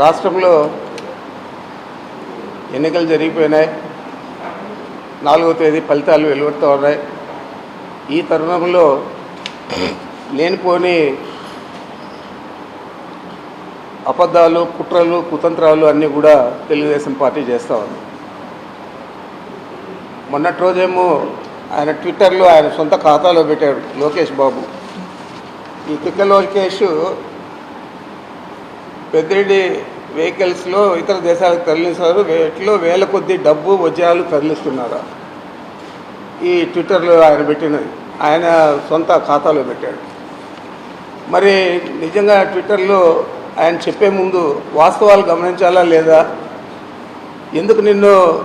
రాష్ట్రంలో ఎన్నికలు జరిగిపోయినాయి. నాలుగో తేదీ ఫలితాలు వెలువడుతూ ఉన్నాయి. ఈ తరుణంలో లేనిపోని అబద్ధాలు కుట్రలు కుతంత్రాలు అన్నీ కూడా తెలుగుదేశం పార్టీ చేస్తూ ఉంది. మొన్నటి రోజేమో ఆయన ట్విట్టర్లో ఆయన సొంత ఖాతాలో పెట్టాడు లోకేష్ బాబు. ఈ తిక్క లోకేష్ పెద్దిరెడ్డి వెహికల్స్లో ఇతర దేశాలకు తరలిస్తారు. వీటిలో వేల కొద్ది డబ్బు వజ్రాలు తరలిస్తున్నారు? ఈ ట్విట్టర్లో ఆయన పెట్టినది. ఆయన సొంత ఖాతాలో పెట్టాడు. మరి నిజంగా ట్విట్టర్లో ఆయన చెప్పే ముందు వాస్తవాలు గమనించాలా లేదా? ఎందుకు నిన్ను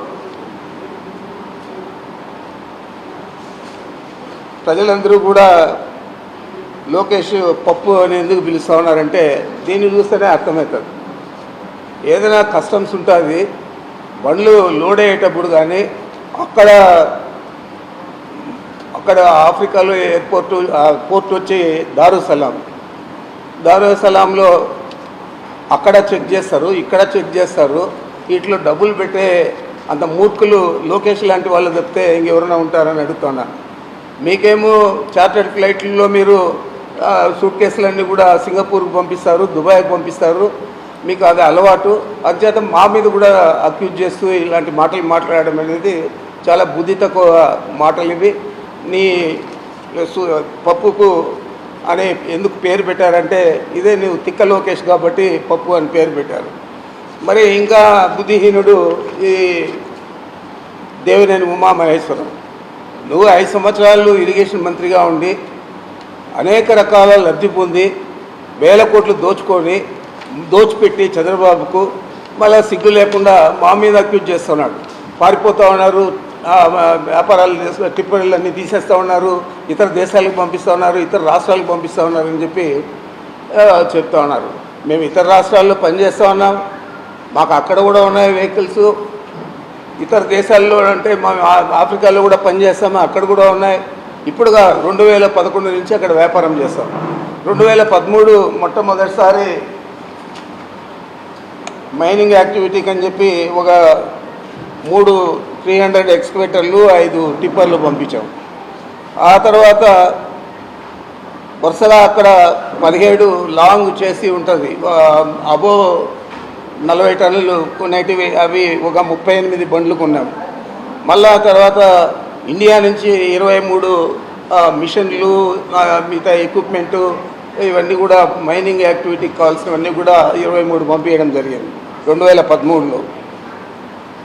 ప్రజలందరూ కూడా లోకేష్ పప్పు అని ఎందుకు పిలుస్తూ ఉన్నారంటే దీన్ని చూస్తేనే అర్థమవుతుంది. ఏదైనా కస్టమ్స్ ఉంటుంది బండ్లు లోడ్ అయ్యేటప్పుడు కానీ అక్కడ అక్కడ ఆఫ్రికాలో ఎయిర్పోర్ట్ పోర్ట్ వచ్చి దారుసలాం. దారుసలాంలో అక్కడ చెక్ చేస్తారు ఇక్కడ చెక్ చేస్తారు వీటిలో డబ్బులు పెట్టే అంత మూర్ఖులు లోకేష్ లాంటి వాళ్ళు తప్పితే ఇంకెవరైనా ఉంటారని అడుగుతున్నా. మీకేమో చార్టర్డ్ ఫ్లైట్లలో మీరు సూట్ కేసులన్నీ కూడా సింగపూర్కి పంపిస్తారు దుబాయ్కి పంపిస్తారు. మీకు అది అలవాటు. అధ్యత మా మీద కూడా అక్యూజ్ చేస్తూ ఇలాంటి మాటలు మాట్లాడడం అనేది చాలా బుద్ధి తక్కువ మాటలు ఇవి. నీ పప్పుకు అనే ఎందుకు పేరు పెట్టారంటే ఇదే నువ్వు తిక్క లోకేష్ కాబట్టి పప్పు అని పేరు పెట్టారు. మరి ఇంకా బుద్ధిహీనుడు ఈ దేవినేని ఉమామహేశ్వరం. నువ్వు ఐదు సంవత్సరాలు ఇరిగేషన్ మంత్రిగా ఉండి అనేక రకాల లబ్ధి పొంది వేల కోట్లు దోచుకొని దోచిపెట్టి చంద్రబాబుకు మళ్ళీ సిగ్గు లేకుండా మా మీద అక్యూజ్ చేస్తున్నాడు. పారిపోతూ ఉన్నారు వ్యాపారాలు చేస్తూ- టిప్పర్లన్నీ తీసేస్తూ ఉన్నారు ఇతర దేశాలకు పంపిస్తూ ఉన్నారు ఇతర రాష్ట్రాలకు పంపిస్తూ ఉన్నారు అని చెప్పి చెప్తా ఉన్నారు. మేము ఇతర రాష్ట్రాల్లో పనిచేస్తూ ఉన్నాం మాకు అక్కడ కూడా ఉన్నాయి వెహికల్స్ ఇతర దేశాల్లో అంటే మా ఆఫ్రికాలో కూడా పనిచేస్తాము అక్కడ కూడా ఉన్నాయి. ఇప్పుడుగా రెండు వేల పదకొండు నుంచి అక్కడ వ్యాపారం చేస్తాం. రెండు వేల పదమూడు మొట్టమొదటిసారి మైనింగ్ యాక్టివిటీకి అని చెప్పి ఒక మూడు త్రీ హండ్రెడ్ ఎక్స్కవేటర్లు ఐదు టిప్పర్లు పంపించాం. ఆ తర్వాత వరుసగా అక్కడ పదిహేడు లాంగ్ చేసి ఉంటుంది. అబో నలభై టన్నులు కొనేటివి అవి ఒక ముప్పై ఎనిమిది బండ్లు కొన్నాం. మళ్ళా తర్వాత ఇండియా నుంచి ఇరవై మూడు మిషన్లు మిగతా ఎక్విప్మెంటు ఇవన్నీ కూడా మైనింగ్ యాక్టివిటీకి కావాల్సినవన్నీ కూడా ఇరవై మూడు పంపించడం జరిగింది రెండు వేల పదమూడులో.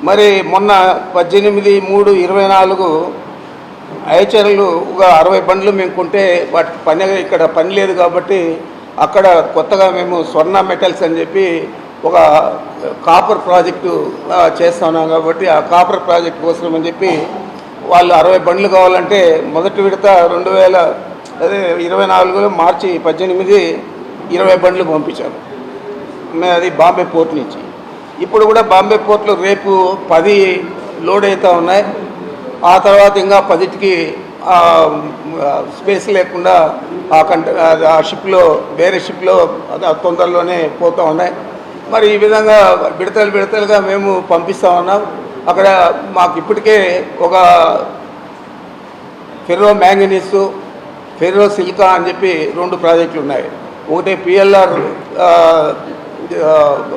మరి మొన్న పద్దెనిమిది మూడు ఇరవై నాలుగు ఐచర్లు ఒక అరవై బండ్లు మేము కొంటే వాటికి పని ఇక్కడ పని లేదు కాబట్టి అక్కడ కొత్తగా మేము స్వర్ణ మెటల్స్ అని చెప్పి ఒక కాపర్ ప్రాజెక్టు చేస్తున్నాం కాబట్టి ఆ కాపర్ ప్రాజెక్ట్ కోసం అని చెప్పి వాళ్ళు అరవై బండ్లు కావాలంటే మొదటి విడత రెండు వేల అదే ఇరవై నాలుగులో మార్చి పద్దెనిమిది ఇరవై బండ్లు పంపించారు. అది బాంబే పోర్ట్ నుంచి. ఇప్పుడు కూడా బాంబే పోర్ట్లో రేపు పది లోడ్ అవుతూ ఉన్నాయి. ఆ తర్వాత ఇంకా పదిటికి స్పేస్ లేకుండా ఆ కంట ఆ షిప్లో వేరే షిప్లో తొందరలోనే పోతూ ఉన్నాయి. మరి ఈ విధంగా విడతలు విడతలుగా మేము పంపిస్తూ ఉన్నాం. అక్కడ మాకు ఇప్పటికే ఒక ఫెర్రో మ్యాంగనీస్ ఫెర్రో సిల్కా అని చెప్పి రెండు ప్రాజెక్టులు ఉన్నాయి. ఒకటి పిఎల్ఆర్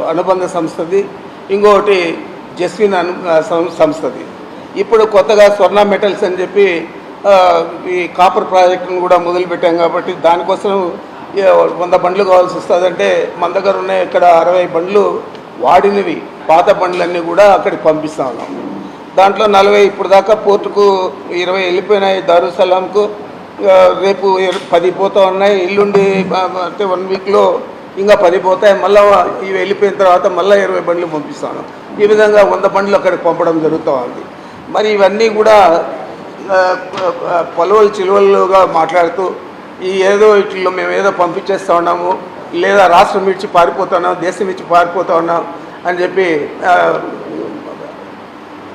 అనుబంధ సంస్థది ఇంకొకటి జస్విన్ అను సం- సంస్థది. ఇప్పుడు కొత్తగా స్వర్ణ మెటల్స్ అని చెప్పి ఈ కాపర్ ప్రాజెక్టును కూడా మొదలుపెట్టాం కాబట్టి దానికోసం వంద బండ్లు కావాల్సి వస్తుందంటే మన దగ్గర ఉన్నాయి ఇక్కడ అరవై బండ్లు వాడినవి. పాత బండ్లన్నీ కూడా అక్కడికి పంపిస్తూ ఉన్నాం. దాంట్లో నలభై ఇప్పుడు దాకా పోర్టుకు ఇరవై వెళ్ళిపోయినాయి. దారుసలాంకు రేపు పది పోతా ఉన్నాయి. ఇల్లుండి అంటే వన్ వీక్లో ఇంకా పది పోతాయి. మళ్ళీ ఇవి వెళ్ళిపోయిన తర్వాత మళ్ళీ ఇరవై బండ్లు పంపిస్తాను ఈ విధంగా వంద బండ్లు అక్కడికి పంపడం జరుగుతూ ఉంది. మరి ఇవన్నీ కూడా పలువలు చిలువలుగా మాట్లాడుతూ ఈ ఏదో వీటిల్లో మేము ఏదో పంపించేస్తా ఉన్నాము. లేదా రాష్ట్రం ఇచ్చి పారిపోతున్నాం దేశం ఇచ్చి పారిపోతా ఉన్నాం. అని చెప్పి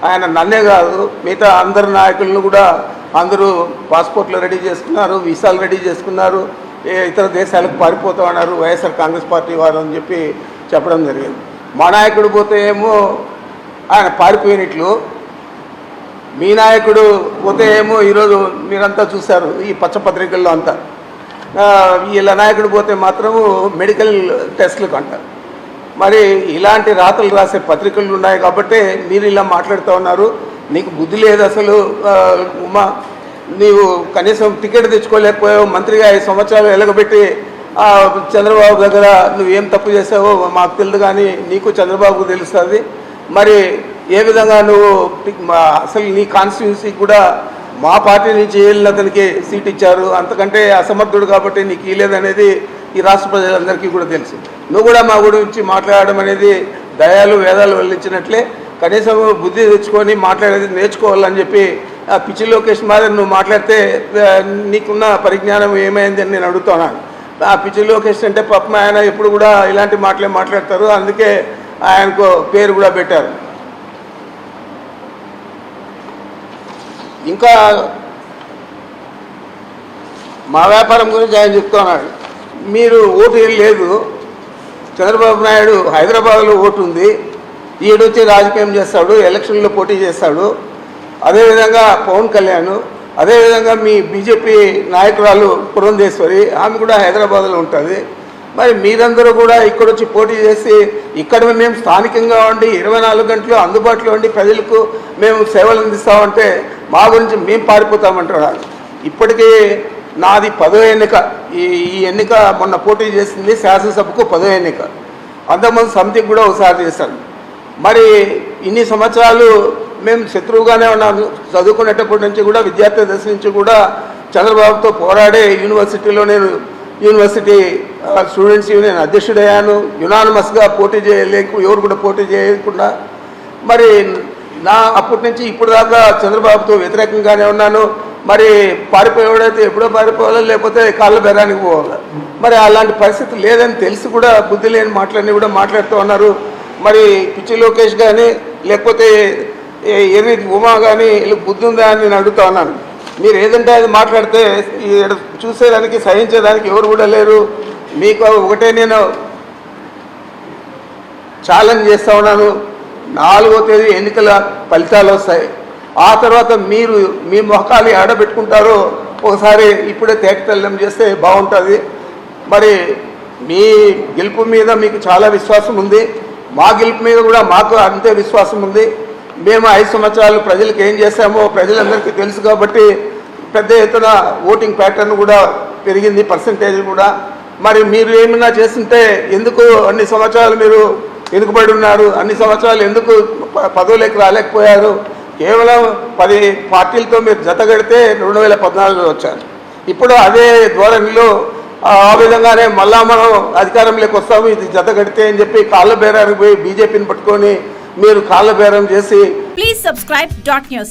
ఆయన నన్నే కాదు మిగతా అందరి నాయకులను కూడా అందరూ పాస్పోర్ట్లు రెడీ చేసుకున్నారు వీసాలు రెడీ చేసుకున్నారు ఇతర దేశాలకు పారిపోతామన్నారు వైఎస్ఆర్ కాంగ్రెస్ పార్టీ వారు అని చెప్పి చెప్పడం జరిగింది. మా నాయకుడు పోతే ఏమో ఆయన పారిపోయినట్లు మీ నాయకుడు పోతే ఏమో ఈరోజు మీరంతా చూశారు ఈ పచ్చపత్రికల్లో అంతా. వీళ్ళ నాయకుడు పోతే మాత్రము మెడికల్ టెస్ట్లకు అంటారు. మరి ఇలాంటి రాతలు రాసే పత్రికలు ఉన్నాయి కాబట్టి మీరు ఇలా మాట్లాడుతూ ఉన్నారు. నీకు బుద్ధి లేదు అసలు ఉమా నీవు కనీసం టికెట్ తెచ్చుకోలేకపోయావు మంత్రిగా ఐదు సంవత్సరాలు ఎలగబెట్టి చంద్రబాబు దగ్గర నువ్వేం తప్పు చేసావో మాకు తెలియదు కానీ నీకు చంద్రబాబుకు తెలుస్తుంది. మరి ఏ విధంగా నువ్వు టి- అసలు నీ కాన్స్టిట్యున్సీకి కూడా మా పార్టీ నుంచి వెళ్ళిన అతనికి సీట్ ఇచ్చారు? అంతకంటే అసమర్థుడు కాబట్టి నీకు ఇవ్వలేదనేది ఈ రాష్ట్ర ప్రజలందరికీ కూడా తెలుసు. నువ్వు కూడా మా గురించి మాట్లాడడం అనేది దయాలు వేదాలు వెళ్ళించినట్లే కనీసం బుద్ధి తెచ్చుకొని మాట్లాడేది నేర్చుకోవాలని చెప్పి ఆ పిచ్చి లోకేష్ మాదిరి నువ్వు మాట్లాడితే నీకున్న పరిజ్ఞానం ఏమైంది అని నేను అడుగుతున్నాను ఆ పిచ్చి లోకేష్ అంటే పాపం ఆయన ఎప్పుడు కూడా ఇలాంటి మాటలే మాట్లాడతారు. అందుకే ఆయనకు పేరు కూడా పెట్టారు. ఇంకా మా వ్యాపారం గురించి ఆయన చెప్తున్నాడు. మీరు ఓటు ఏం లేదు. చంద్రబాబు నాయుడు హైదరాబాద్లో ఓటు ఉంది ఈడొచ్చి రాజకీయం చేస్తాడు ఎలక్షన్లో పోటీ చేస్తాడు. అదేవిధంగా పవన్ కళ్యాణ్ అదేవిధంగా మీ బీజేపీ నాయకురాలు పురంధేశ్వరి ఆమె కూడా హైదరాబాద్లో ఉంటుంది. మరి మీరందరూ కూడా ఇక్కడ వచ్చి పోటీ చేసి ఇక్కడ మేము స్థానికంగా ఉండి ఇరవై నాలుగు గంటలు అందుబాటులో ఉండి ప్రజలకు మేము సేవలు అందిస్తామంటే మా గురించి మేము పారిపోతామంటున్నారు. ఇప్పటికీ నాది పదో ఎన్నిక. ఈ ఈ ఎన్నిక మొన్న పోటీ చేసింది శాసనసభకు పదో ఎన్నిక. అంతకుముందు సమితికి కూడా ఒకసారి చేశాను మరి ఇన్ని సంవత్సరాలు మేము శత్రువుగానే ఉన్నాము చదువుకునేటప్పటి నుంచి కూడా విద్యార్థి దశ నుంచి కూడా చంద్రబాబుతో పోరాడే యూనివర్సిటీలో నేను యూనివర్సిటీ స్టూడెంట్స్ యూనియన్ అధ్యక్షుడయ్యాను. యునానిమస్గా పోటీ చేయలేకు ఎవరు కూడా పోటీ చేయకుండా. మరి నా అప్పటి నుంచి ఇప్పుడు దాకా చంద్రబాబుతో వ్యతిరేకంగానే ఉన్నాను. మరి పారిపోయేవాడైతే ఎప్పుడో పారిపోవాలా లేకపోతే కాళ్ళ బెరానికి పోవాలా. మరి అలాంటి పరిస్థితి లేదని తెలిసి కూడా బుద్ధి లేని మాటలన్నీ కూడా మాట్లాడుతూ ఉన్నారు. మరి పిచ్చి లోకేష్ కానీ లేకపోతే ఎర్రి ఉమా కానీ వీళ్ళకి బుద్ధి ఉందా అని నేను అడుగుతా ఉన్నాను. మీరు ఏదంటే అది మాట్లాడితే ఈడ చూసేదానికి సహించేదానికి ఎవరు కూడా లేరు. మీకు ఒకటే నేను ఛాలెంజ్ చేస్తూ ఉన్నాను. నాలుగో తేదీ ఎన్నికల ఫలితాలు వస్తాయి. ఆ తర్వాత మీరు మీ మొహకాలు ఆడబెట్టుకుంటారో ఒకసారి ఇప్పుడే తేటతెల్లం చేస్తే బాగుంటుంది. మరి మీ గెలుపు మీద మీకు చాలా విశ్వాసం ఉంది. మా గెలుపు మీద కూడా మాకు అంతే విశ్వాసం ఉంది. మేము ఐదు సంవత్సరాలు ప్రజలకు ఏం చేశామో ప్రజలందరికీ తెలుసు కాబట్టి పెద్ద ఎత్తున ఓటింగ్ ప్యాటర్న్ కూడా పెరిగింది పర్సంటేజ్ కూడా. మరి మీరు ఏమైనా చేస్తుంటే ఎందుకు అన్ని సంవత్సరాలు మీరు వెనుకబడి ఉన్నారు? అన్ని సంవత్సరాలు ఎందుకు పదవులకు రాలేకపోయారు? కేవలం పది పార్టీలతో మీరు జతగడితే రెండు వేల పద్నాలుగులో వచ్చారు ఇప్పుడు అదే ధోరణిలో ఆ విధంగానే మళ్ళా మనం అధికారంలోకి వస్తాము ఇది జతగడితే అని చెప్పి కాళ్ళ బేరానికి పోయి బీజేపీని పట్టుకొని మీరు కాళ్ళ బేరం చేసి ప్లీజ్ సబ్స్క్రైబ్ dot news.